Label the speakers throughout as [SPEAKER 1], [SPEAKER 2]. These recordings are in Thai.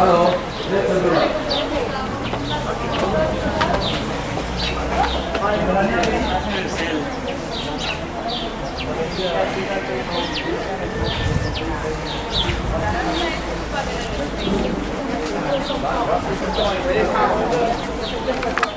[SPEAKER 1] Hello. Thank you.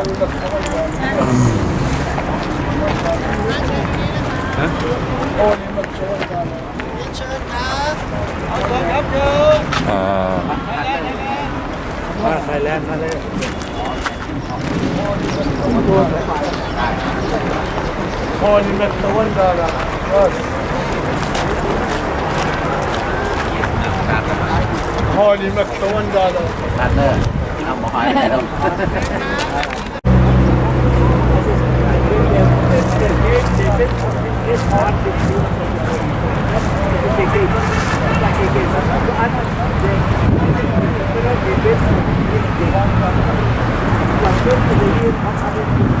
[SPEAKER 1] ฮะอ่า
[SPEAKER 2] มาไทยแลนด์มาเลย
[SPEAKER 3] Holy Mektawana. Yes. Holy Mektawana.
[SPEAKER 2] พาร์ทเนอร์เอาหม
[SPEAKER 4] hỏi này không Hãy subscribe cho
[SPEAKER 5] kênh Ghiền Mì Gõ Để không bỏ lỡ những video hấp dẫn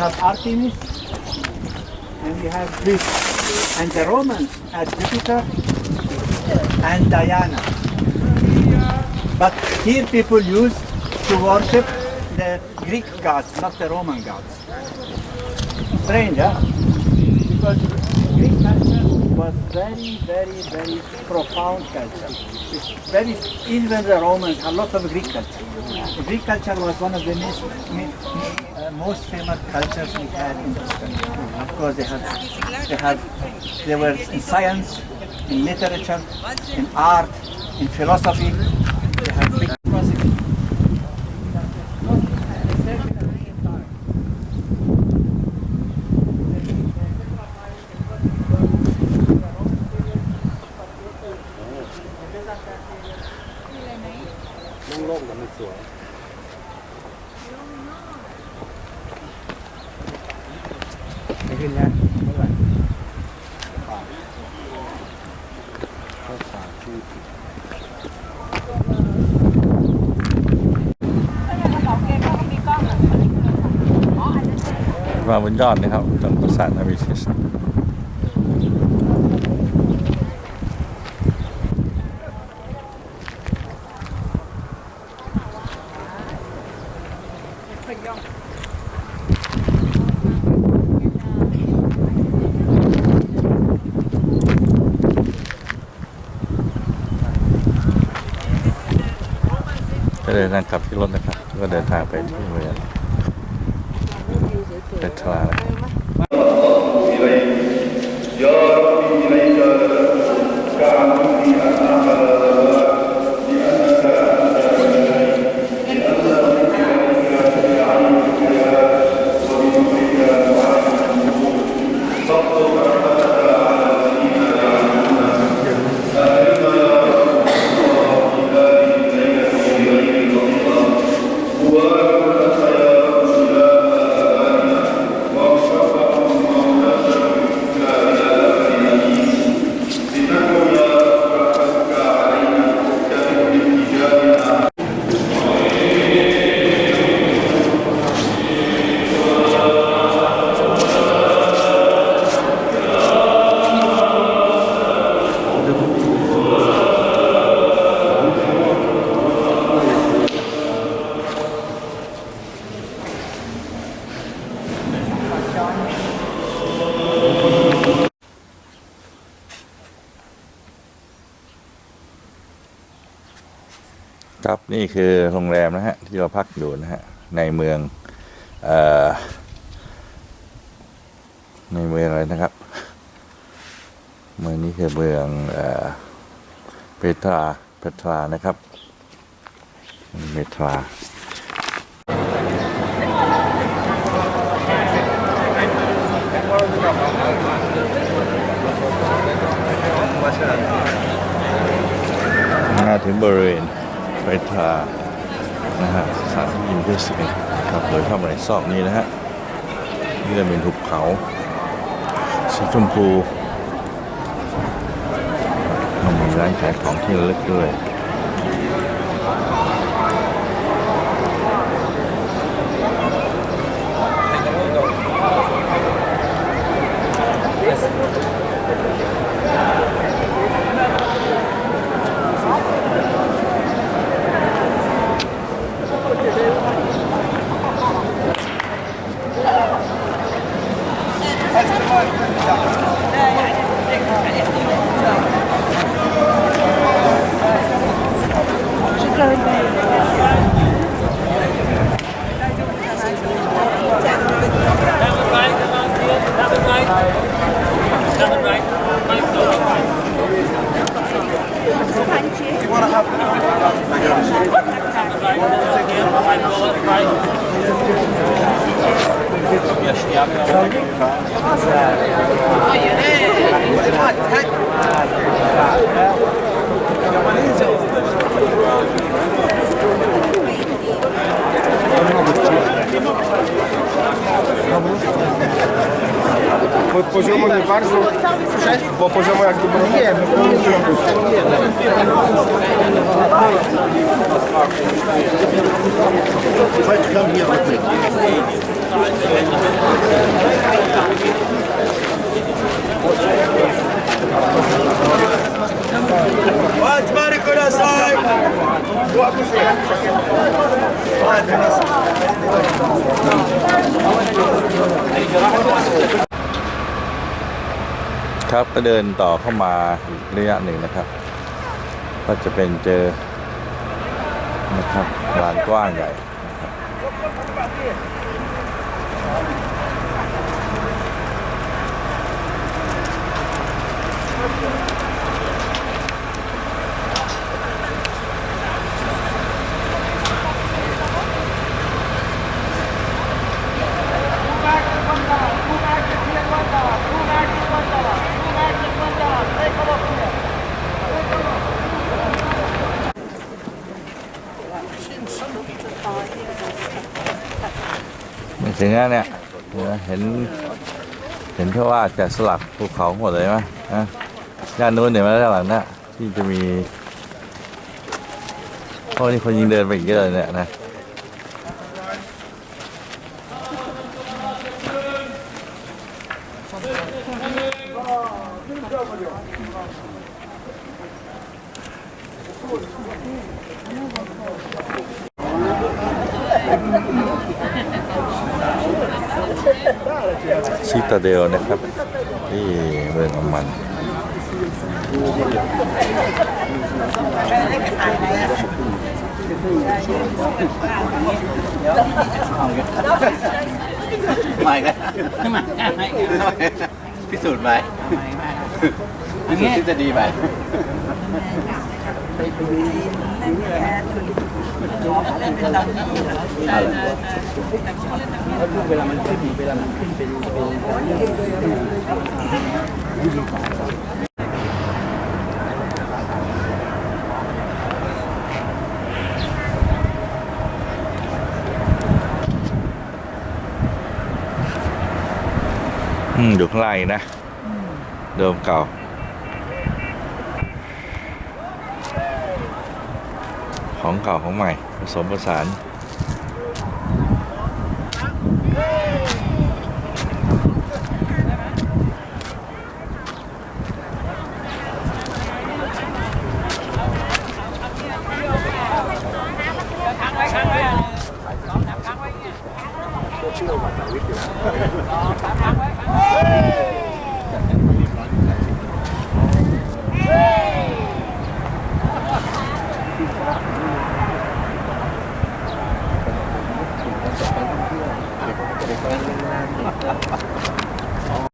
[SPEAKER 5] have Artemis and we have Greek. And the Romans had Jupiter and Diana. But here people used to worship the Greek gods, not the Roman gods. Strange, huh? Because Greek culture was very, very, very profound culture. It's very, even the Romans had lots of Greek culture. Greek culture was one of the most, uh, most famous cultures we had in this country. Of course, they had, they had, they were in science, in literature, in art, in philosophy.
[SPEAKER 3] เขึ้
[SPEAKER 5] นนะเท่าไหร่
[SPEAKER 1] มาบนยอดนะครับตรงปราสาทนาวิชิส ก็เดินทางกลับที่รถนะครับ ก็เดินทางไปที่เมืองเปตรานะครับ ครับนี่คือโรงแรมนะฮะ ที่เราพักอยู่นะฮะ ในเมืองเอ่อในเมืองอะไรนะครับ เมืองนี้คือเมืองเอ่อเปตราเปตรานะครับเมตรา มา ถึงบริเวณไปทานะฮะสถานที่ยินเพื่อเสียงครับโดยเข้ามาในซอกนี้นะฮะนี่จะเป็นหุบเขาสีชมพูมีร้านขายของที่ระลึกด้วย
[SPEAKER 3] poziomu nie bardzo, bo poziomu jak gdyby nie wiem. Chodź do mnie What's my coração?
[SPEAKER 1] Boa, Boa, ครับก็เดินต่อเข้ามาอีกระยะหนึ่งนะครับ ก็จะเป็นเจอนะครับลานกว้างใหญ่นะครับ ไม่ถึงแล้วเนี่ยเห็นเห็นห็นแค่ว่าจะสลักภูเขาหมดเลยไหมนะด้านนู้นเห็นไหมด้านหลังน่ะที่จะมีโอ้นี่คนยิงเดินไปอีกเยอะเลยเนี่ยนะ ซิตาเดลนะครับที่เมืองอมัน
[SPEAKER 2] ไม่กันพิสูจน์ไปพิสูจน์ทฤษฎีไป
[SPEAKER 1] อืมอยู่ข้างล่างอีกนะ เดิมเก่า ของเก่าของใหม่ ผสมผสาน
[SPEAKER 2] เ